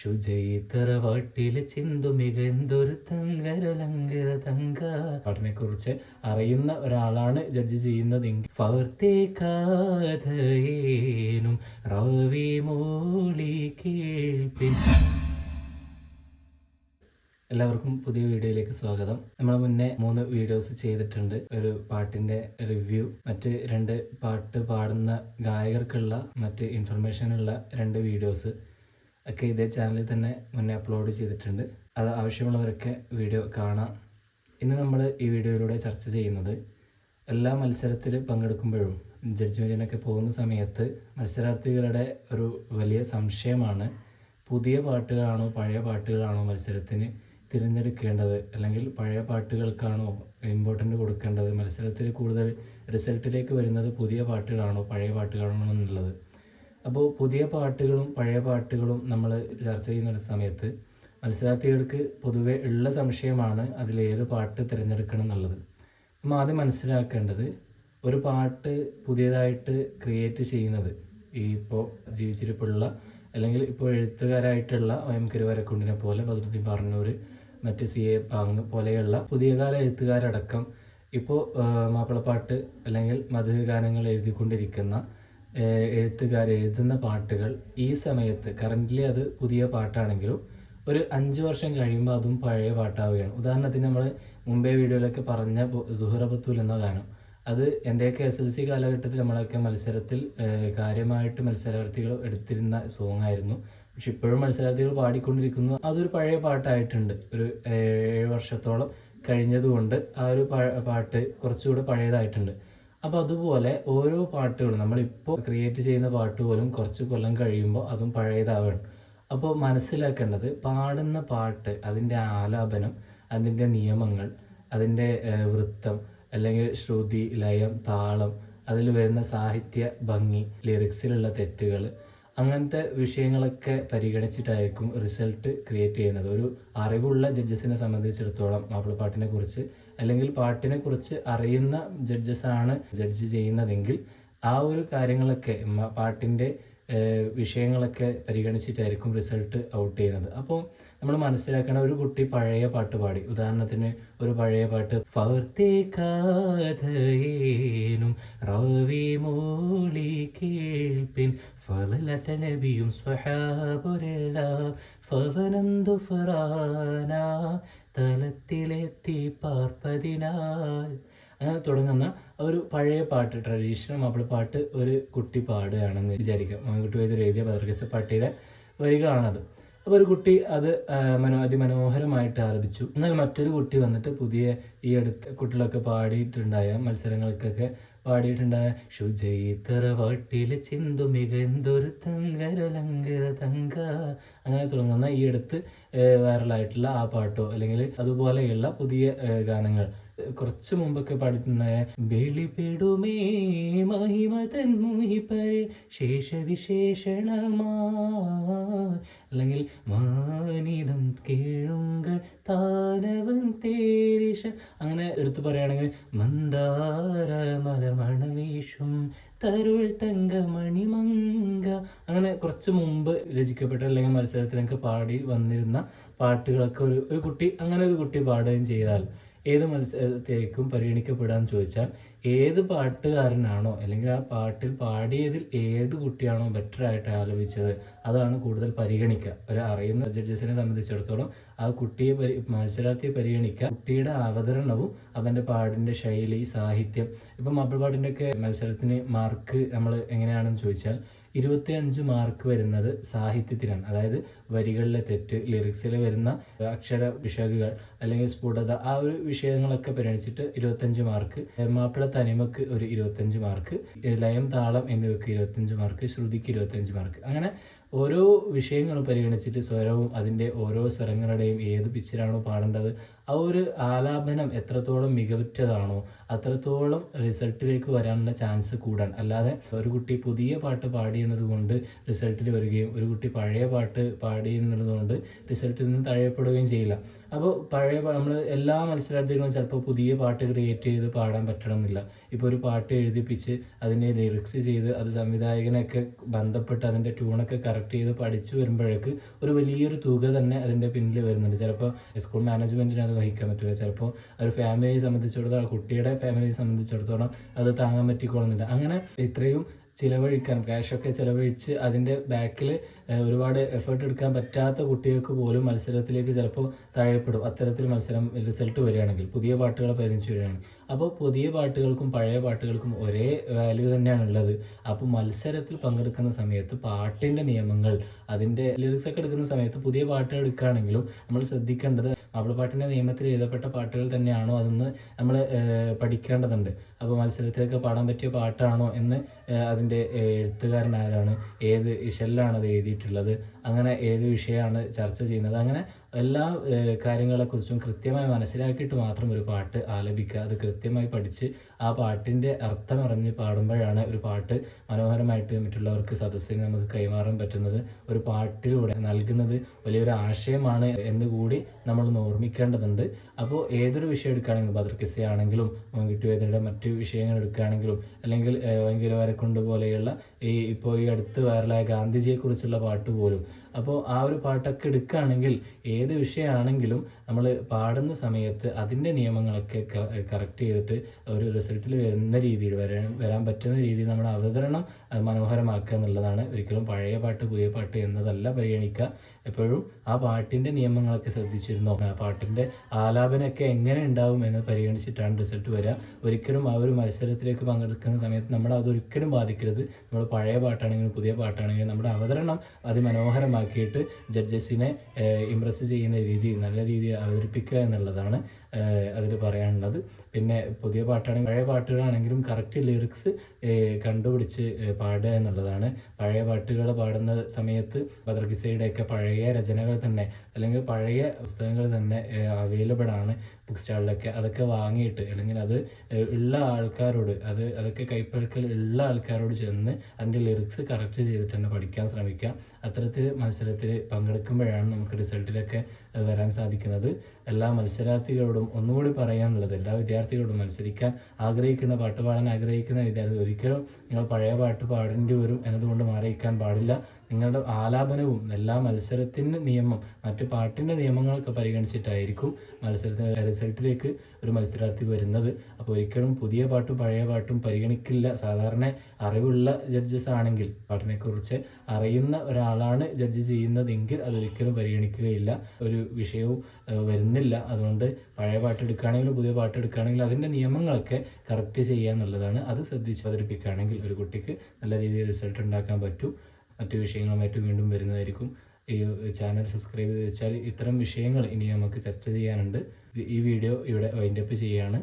ശുചൈത്തറവാട്ടിലെ ചിന്തു മികന്തൊരു തങ്കരലങ്കര തങ്ക. പാട്ടിനെ കുറിച്ച് അറിയുന്ന ഒരാളാണ് ജഡ്ജ് ചെയ്യുന്നതെങ്കിൽ ഫവർത്തേക്കാതയേനും റവി കേൾപ്പിൻ. എല്ലാവർക്കും പുതിയ വീഡിയോയിലേക്ക് സ്വാഗതം. നമ്മൾ മുന്നേ മൂന്ന് വീഡിയോസ് ചെയ്തിട്ടുണ്ട്. ഒരു പാട്ടിന്റെ റിവ്യൂ മറ്റ് രണ്ട് പാട്ട് പാടുന്ന ഗായകർക്കുള്ള മറ്റ് ഇൻഫർമേഷൻ ഉള്ള രണ്ട് വീഡിയോസ്. ഒക്കെ ഇതേ ചാനലിൽ തന്നെ മുന്നേ അപ്ലോഡ് ചെയ്തിട്ടുണ്ട്. അത് ആവശ്യമുള്ളവരൊക്കെ വീഡിയോ കാണാം. ഇന്ന് നമ്മൾ ഈ വീഡിയോയിലൂടെ ചർച്ച ചെയ്യുന്നത് എല്ലാ മത്സരത്തിൽ പങ്കെടുക്കുമ്പോഴും ജഡ്ജ്മെന്റിനൊക്കെ പോകുന്ന സമയത്ത് മത്സരാർത്ഥികളുടെ ഒരു വലിയ സംശയമാണ് പുതിയ പാട്ടുകളാണോ പഴയ പാട്ടുകളാണോ മത്സരത്തിന് തിരഞ്ഞെടുക്കേണ്ടത്? അല്ലെങ്കിൽ പഴയ പാട്ടുകൾക്കാണോ ഇമ്പോർട്ടന്റ് കൊടുക്കേണ്ടത്? മത്സരത്തിൽ കൂടുതൽ റിസൾട്ടിലേക്ക് വരുന്നത് പുതിയ പാട്ടുകളാണോ പഴയ പാട്ടുകളാണോ എന്നുള്ളത്. അപ്പോൾ പുതിയ പാട്ടുകളും പഴയ പാട്ടുകളും നമ്മൾ ചർച്ച ചെയ്യുന്ന സമയത്ത് മത്സരാർത്ഥികൾക്ക് പൊതുവെ ഉള്ള സംശയമാണ് അതിലേത് പാട്ട് തിരഞ്ഞെടുക്കണം എന്നുള്ളത്. നമ്മൾ ആദ്യം മനസ്സിലാക്കേണ്ടത് ഒരു പാട്ട് പുതിയതായിട്ട് ക്രിയേറ്റ് ചെയ്യുന്നത് ഈ ഇപ്പോൾ ജീവിച്ചിരിപ്പുള്ള അല്ലെങ്കിൽ ഇപ്പോൾ എഴുത്തുകാരായിട്ടുള്ള എം കരുവരക്കുണ്ടിനെ പോലെ ബദറുദ്ദീൻ പറഞ്ഞൂർ മറ്റ് സി എ പാങ് പോലെയുള്ള പുതിയ കാല എഴുത്തുകാരടക്കം ഇപ്പോൾ മാപ്പിളപ്പാട്ട് അല്ലെങ്കിൽ മധുര ഗാനങ്ങൾ എഴുതിക്കൊണ്ടിരിക്കുന്ന എഴുത്തുകാർ എഴുതുന്ന പാട്ടുകൾ ഈ സമയത്ത് കറന്റ്ലി അത് പുതിയ പാട്ടാണെങ്കിലും ഒരു അഞ്ച് വർഷം കഴിയുമ്പോൾ അതും പഴയ പാട്ടാവുകയാണ്. ഉദാഹരണത്തിന് നമ്മൾ മുംബൈ വീഡിയോയിലൊക്കെ പറഞ്ഞ സുഹറബത്തൂൽ എന്ന ഗാനം. അത് എന്റെയൊക്കെ എസ് എൽ സി കാലഘട്ടത്തിൽ നമ്മളൊക്കെ മത്സരത്തിൽ കാര്യമായിട്ട് മത്സരാർത്ഥികൾ എടുത്തിരുന്ന സോങ് ആയിരുന്നു പക്ഷെ ഇപ്പോഴും മത്സരാർത്ഥികൾ പാടിക്കൊണ്ടിരിക്കുന്നു. അതൊരു പഴയ പാട്ടായിട്ടുണ്ട്. ഒരു ഏഴ് വർഷത്തോളം കഴിഞ്ഞതുകൊണ്ട് ആ ഒരു പാട്ട് കുറച്ചുകൂടെ പഴയതായിട്ടുണ്ട്. അപ്പോൾ അതുപോലെ ഓരോ പാട്ടുകളും നമ്മളിപ്പോൾ ക്രിയേറ്റ് ചെയ്യുന്ന പാട്ട് പോലും കുറച്ച് കൊല്ലം കഴിയുമ്പോൾ അതും പഴയതാവണം. അപ്പോൾ മനസ്സിലാക്കേണ്ടത് പാടുന്ന പാട്ട് അതിന്റെ ആലാപനം അതിന്റെ നിയമങ്ങൾ അതിന്റെ വൃത്തം അല്ലെങ്കിൽ ശ്രുതി ലയം താളം അതിൽ വരുന്ന സാഹിത്യ ഭംഗി ലിറിക്സിലുള്ള തെറ്റുകൾ അങ്ങനത്തെ വിഷയങ്ങളൊക്കെ പരിഗണിച്ചിട്ടായിരിക്കും റിസൾട്ട് ക്രിയേറ്റ് ചെയ്യുന്നത്. ഒരു അറിവുള്ള ജഡ്ജസിനെ സംബന്ധിച്ചിടത്തോളം മാപ്പിളപ്പാട്ടിനെ കുറിച്ച് അല്ലെങ്കിൽ പാട്ടിനെ കുറിച്ച് അറിയുന്ന ജഡ്ജസാണ് ജഡ്ജ് ചെയ്യുന്നതെങ്കിൽ ആ ഒരു കാര്യങ്ങളൊക്കെ പാട്ടിന്റെ വിഷയങ്ങളൊക്കെ പരിഗണിച്ചിട്ടായിരിക്കും റിസൾട്ട് ഔട്ട് ചെയ്യുന്നത്. അപ്പോൾ നമ്മൾ മനസ്സിലാക്കണ ഒരു കുട്ടി പഴയ പാട്ട് പാടി. ഉദാഹരണത്തിന് ഒരു പഴയ പാട്ട് ഫവർത്തേക്കാതയേനും റവി മോളി കേൾപ്പിൻ ഫലലറ്റ നബിയും ഫവനന്തു ഫറാന തലത്തിലെത്തി പാർപ്പതിനാൽ. അങ്ങനെ തുടങ്ങുന്ന ഒരു പഴയ പാട്ട് ട്രഡീഷണൽ മാപ്പിള പാട്ട് ഒരു കുട്ടി പാടുകയാണെന്ന് വിചാരിക്കാം. മോഹൻകുട്ടി വൈദ്യർ എഴുതിയ പതർഗസ പാട്ടിയുടെ വരികളാണത്. അപ്പോൾ ഒരു കുട്ടി അത് മനോ അതിമനോഹരമായിട്ട് ആലപിച്ചു. എന്നാൽ മറ്റൊരു കുട്ടി വന്നിട്ട് പുതിയ ഈ അടുത്ത കുട്ടികളൊക്കെ പാടിയിട്ടുണ്ടായ മത്സരങ്ങൾക്കൊക്കെ പാടിയിട്ടുണ്ടായ ശുചൈത്തറവാട്ടിലെ ചിന്തു മികന്തൊരു തങ്കരലങ്കര തങ്ക അങ്ങനെ തുടങ്ങുന്ന ഈ അടുത്ത് വൈറലായിട്ടുള്ള ആ പാട്ടോ അല്ലെങ്കിൽ അതുപോലെയുള്ള പുതിയ ഗാനങ്ങൾ. കുറച്ച് മുമ്പൊക്കെ പാടിയിട്ടുണ്ടായ അല്ലെങ്കിൽ മാനിതം കേഴുങ്കൾ താനവൻ തേരിഷ അങ്ങനെ എടുത്തു പറയുകയാണെങ്കിൽ മന്ദാര മലർമണവീഷും തരുൾ തങ്ക മണിമങ്ക അങ്ങനെ കുറച്ച് മുമ്പ് രചിക്കപ്പെട്ട അല്ലെങ്കിൽ മത്സരത്തിലൊക്കെ പാടി വന്നിരുന്ന പാട്ടുകളൊക്കെ ഒരു ഒരു കുട്ടി അങ്ങനെ ഒരു കുട്ടി പാടുകയും ചെയ്താൽ ഏത് മത്സരത്തേക്കും പരിഗണിക്കപ്പെടാന്ന് ചോദിച്ചാൽ ഏത് പാട്ടുകാരനാണോ അല്ലെങ്കിൽ ആ പാട്ടിൽ പാടിയതിൽ ഏത് കുട്ടിയാണോ ബെറ്റർ ആയിട്ട് ആലോചിച്ചത് അതാണ് കൂടുതൽ പരിഗണിക്കുക. ഒരു അറിയുന്ന ജഡ്ജസിനെ സംബന്ധിച്ചിടത്തോളം ആ കുട്ടിയെ പരി മത്സരാർത്ഥിയെ പരിഗണിക്കുക കുട്ടിയുടെ അവതരണവും അവന്റെ പാടിന്റെ ശൈലി സാഹിത്യം ഇപ്പം മാപ്പിൾ ഒക്കെ മത്സരത്തിന് മാർക്ക് നമ്മൾ എങ്ങനെയാണെന്ന് ചോദിച്ചാൽ ഇരുപത്തി അഞ്ച് മാർക്ക് വരുന്നത് സാഹിത്യത്തിനാണ് അതായത് വരികളിലെ തെറ്റ് ലിറിക്സിൽ വരുന്ന അക്ഷര പിശകുകൾ അല്ലെങ്കിൽ സ്ഫുടത ആ ഒരു വിഷയങ്ങളൊക്കെ പരിഗണിച്ചിട്ട് ഇരുപത്തഞ്ച് മാർക്ക് മാപ്പിള തനിമക്ക് ഒരു ഇരുപത്തഞ്ച് മാർക്ക് ലയം താളം എന്നിവയ്ക്ക് ഇരുപത്തഞ്ച് മാർക്ക് ശ്രുതിക്ക് ഇരുപത്തഞ്ച് മാർക്ക്. അങ്ങനെ ഓരോ വിഷയങ്ങളും പരിഗണിച്ചിട്ട് സ്വരവും അതിന്റെ ഓരോ സ്വരങ്ങളുടെയും ഏത് പിച്ചിലാണോ പാടേണ്ടത് ആ ഒരു ആലാപനം എത്രത്തോളം മികവുറ്റതാണോ അത്രത്തോളം റിസൾട്ടിലേക്ക് വരാനുള്ള ചാൻസ് കൂടാൻ. അല്ലാതെ ഒരു കുട്ടി പുതിയ പാട്ട് പാടി കൊണ്ട് റിസൾട്ടിൽ വരികയും ഒരു കുട്ടി പഴയ പാട്ട് പാടി കൊണ്ട് റിസൾട്ടിൽ നിന്ന് തഴയപ്പെടുകയും ചെയ്യില്ല. അപ്പോൾ പഴയ നമ്മൾ എല്ലാ മത്സരാർത്ഥികളും ചിലപ്പോൾ പുതിയ പാട്ട് ക്രിയേറ്റ് ചെയ്ത് പാടാൻ പറ്റണമെന്നില്ല. ഇപ്പോൾ ഒരു പാട്ട് എഴുതിപ്പിച്ച് അതിനെ ലിറിക്സ് ചെയ്ത് അത് സംവിധായകനൊക്കെ ബന്ധപ്പെട്ട് അതിന്റെ ട്യൂണൊക്കെ കറക്റ്റ് ചെയ്ത് പഠിച്ചു വരുമ്പോഴേക്ക് ഒരു വലിയൊരു തുക തന്നെ അതിന്റെ പിന്നിൽ വരുന്നുണ്ട്. ചിലപ്പോൾ സ്കൂൾ മാനേജ്മെന്റിന് അത് വഹിക്കാൻ പറ്റില്ല. ചിലപ്പോൾ ഒരു ഫാമിലിയെ സംബന്ധിച്ചിടത്തോളം കുട്ടിയുടെ ഫാമിലിയെ സംബന്ധിച്ചിടത്തോളം അത് താങ്ങാൻ പറ്റിക്കൊള്ളുന്നില്ല അങ്ങനെ ഇത്രയും ചിലവഴിക്കാൻ ക്യാഷൊക്കെ ചിലവഴിച്ച് അതിന്റെ ബാക്കിൽ ഒരുപാട് എഫേർട്ട് എടുക്കാൻ പറ്റാത്ത കുട്ടികൾക്ക് പോലും മത്സരത്തിലേക്ക് ചിലപ്പോൾ താഴെപ്പെടും. അത്തരത്തിൽ മത്സരം റിസൾട്ട് വരികയാണെങ്കിൽ പുതിയ പാട്ടുകളെ പരിഗണിച്ച് വരികയാണ് അപ്പോൾ പുതിയ പാട്ടുകൾക്കും പഴയ പാട്ടുകൾക്കും ഒരേ വാല്യൂ തന്നെയാണ് ഉള്ളത്. അപ്പോൾ മത്സരത്തിൽ പങ്കെടുക്കുന്ന സമയത്ത് പാട്ടിന്റെ നിയമങ്ങൾ അതിന്റെ ലിറിക്സ് ഒക്കെ എടുക്കുന്ന സമയത്ത് പുതിയ പാട്ടുകൾ എടുക്കുകയാണെങ്കിലും നമ്മൾ ശ്രദ്ധിക്കേണ്ടത് മാപ്പിളപ്പാട്ടിന്റെ നിയമത്തിൽ എഴുതപ്പെട്ട പാട്ടുകൾ തന്നെയാണോ അതൊന്ന് നമ്മൾ പഠിക്കേണ്ടതുണ്ട്. അപ്പോൾ മത്സരത്തിലൊക്കെ പാടാൻ പറ്റിയ പാട്ടാണോ എന്ന് അതിന്റെ എഴുത്തുകാരൻ ആരാണ് ഏത് ഇഷലിലാണ് അത് എഴുതിയിട്ടുള്ളത് അങ്ങനെ ഏത് വിഷയമാണ് ചർച്ച ചെയ്യുന്നത് അങ്ങനെ എല്ലാ കാര്യങ്ങളെക്കുറിച്ചും കൃത്യമായി മനസ്സിലാക്കിയിട്ട് മാത്രം ഒരു പാട്ട് ആലപിക്കുക. അത് കൃത്യമായി പഠിച്ച് ആ പാട്ടിന്റെ അർത്ഥമറിഞ്ഞ് പാടുമ്പോഴാണ് ഒരു പാട്ട് മനോഹരമായിട്ട് മറ്റുള്ളവർക്ക് സദസ്സിന് നമുക്ക് കൈമാറാൻ പറ്റുന്നത്. ഒരു പാട്ടിലൂടെ നൽകുന്നത് വലിയൊരു ആശയമാണ് എന്നുകൂടി നമ്മൾ ഓർമ്മിക്കേണ്ടതുണ്ട്. അപ്പോൾ ഏതൊരു വിഷയം എടുക്കുകയാണെങ്കിലും ബദർക്കിസ ആണെങ്കിലും കിട്ടുവേദനയുടെ മറ്റു വിഷയങ്ങൾ എടുക്കുകയാണെങ്കിലും അല്ലെങ്കിൽ ഭയങ്കരവരെ കൊണ്ട് പോലെയുള്ള ഈ ഇപ്പോൾ ഈ അടുത്ത് വൈറലായ ഗാന്ധിജിയെക്കുറിച്ചുള്ള പാട്ട് പോലും അപ്പോൾ ആ ഒരു പാട്ടൊക്കെ എടുക്കുകയാണെങ്കിൽ ഏത് വിഷയമാണെങ്കിലും നമ്മൾ പാടുന്ന സമയത്ത് അതിന്റെ നിയമങ്ങളൊക്കെ കറക്റ്റ് ചെയ്തിട്ട് ഒരു റിസൾട്ടിൽ വരുന്ന രീതിയിൽ വരാൻ വരാൻ പറ്റുന്ന രീതിയിൽ നമ്മുടെ അവതരണം മനോഹരമാക്കുക എന്നുള്ളതാണ് ഒരിക്കലും പഴയ പാട്ട് പുതിയ പാട്ട് എന്നതല്ല പരിഗണിക്കുക. എപ്പോഴും ആ പാട്ടിന്റെ നിയമങ്ങളൊക്കെ ശ്രദ്ധിച്ചിരുന്നോ? ആ പാട്ടിന്റെ ആലാപനമൊക്കെ എങ്ങനെ ഉണ്ടാവും എന്ന് പരിഗണിച്ചിട്ടാണ് റിസൾട്ട് വരിക. ഒരിക്കലും ആ ഒരു മത്സരത്തിലേക്ക് പങ്കെടുക്കുന്ന സമയത്ത് നമ്മൾ അതൊരിക്കലും ബാധിക്കരുത്. നമ്മൾ പഴയ പാട്ടാണെങ്കിലും പുതിയ പാട്ടാണെങ്കിലും നമ്മുടെ അവതരണം അതിമനോഹരമാക്കിയിട്ട് ജഡ്ജസിനെ ഇംപ്രസ് ചെയ്യുന്ന രീതി നല്ല രീതിയിൽ അവതരിപ്പിക്കുക എന്നുള്ളതാണ് അതിൽ പിന്നെ പുതിയ പാട്ടാണെങ്കിൽ പഴയ പാട്ടുകളാണെങ്കിലും കറക്റ്റ് ലിറിക്സ് കണ്ടുപിടിച്ച് പാടുക എന്നുള്ളതാണ്. പഴയ പാട്ടുകൾ പാടുന്ന സമയത്ത് ബദർഗിസയുടെയൊക്കെ പഴയ രചനകൾ തന്നെ അല്ലെങ്കിൽ പഴയ പുസ്തകങ്ങൾ തന്നെ അവൈലബിൾ ആണ്. ബുക്ക് സ്റ്റാളിലൊക്കെ അതൊക്കെ വാങ്ങിയിട്ട് അല്ലെങ്കിൽ അത് ഉള്ള ആൾക്കാരോട് അത് അതൊക്കെ കൈപ്പഴക്കൽ ഉള്ള ആൾക്കാരോട് ചെന്ന് അതിന്റെ ലിറിക്സ് കറക്റ്റ് ചെയ്തിട്ട് തന്നെ പഠിക്കാൻ ശ്രമിക്കുക അത്തരത്തിൽ മത്സരത്തിൽ പങ്കെടുക്കുമ്പോഴാണ് നമുക്ക് റിസൾട്ടിലൊക്കെ വരാൻ സാധിക്കുന്നത്. എല്ലാ മത്സരാർത്ഥികളോടും ഒന്നുകൂടി പറയാനുള്ളത് എല്ലാ വിദ്യാർത്ഥികളോടും മത്സരിക്കാൻ ആഗ്രഹിക്കുന്ന പാട്ട് പാടാൻ ആഗ്രഹിക്കുന്ന വിദ്യാർത്ഥി ഒരിക്കലും നിങ്ങൾ പഴയ പാട്ട് പാടേണ്ടി വരും എന്നതുകൊണ്ട് മാറിയിക്കാൻ പാടില്ല. നിങ്ങളുടെ ആലാപനവും എല്ലാ മത്സരത്തിന്റെ നിയമം മറ്റ് പാട്ടിന്റെ നിയമങ്ങളൊക്കെ പരിഗണിച്ചിട്ടായിരിക്കും മത്സരത്തിന്റെ റിസൾട്ടിലേക്ക് ഒരു മത്സരാർത്ഥി വരുന്നത്. അപ്പോൾ ഒരിക്കലും പുതിയ പാട്ടും പഴയ പാട്ടും പരിഗണിക്കില്ല. സാധാരണ അറിവുള്ള ജഡ്ജസ് ആണെങ്കിൽ പാട്ടിനെക്കുറിച്ച് അറിയുന്ന ഒരാളാണ് ജഡ്ജ് ചെയ്യുന്നതെങ്കിൽ അതൊരിക്കലും പരിഗണിക്കുകയില്ല. ഒരു വിഷയവും വരുന്നില്ല. അതുകൊണ്ട് പഴയ പാട്ട് എടുക്കുകയാണെങ്കിലും പുതിയ പാട്ട് എടുക്കുകയാണെങ്കിലും അതിന്റെ നിയമങ്ങളൊക്കെ കറക്റ്റ് ചെയ്യുക എന്നുള്ളതാണ്. അത് ശ്രദ്ധിച്ച് അവതരിപ്പിക്കുകയാണെങ്കിൽ ഒരു കുട്ടിക്ക് നല്ല രീതിയിൽ റിസൾട്ട് ഉണ്ടാക്കാൻ പറ്റും. മറ്റു വിഷയങ്ങളുമായിട്ട് വീണ്ടും വരുന്നതായിരിക്കും. ഈ ചാനൽ സബ്സ്ക്രൈബ് ചെയ്ത് വെച്ചാൽ ഇത്തരം വിഷയങ്ങൾ ഇനി നമുക്ക് ചർച്ച ചെയ്യാനുണ്ട്. ഈ വീഡിയോ ഇവിടെ വൈൻഡപ്പ് ചെയ്യുകയാണ്.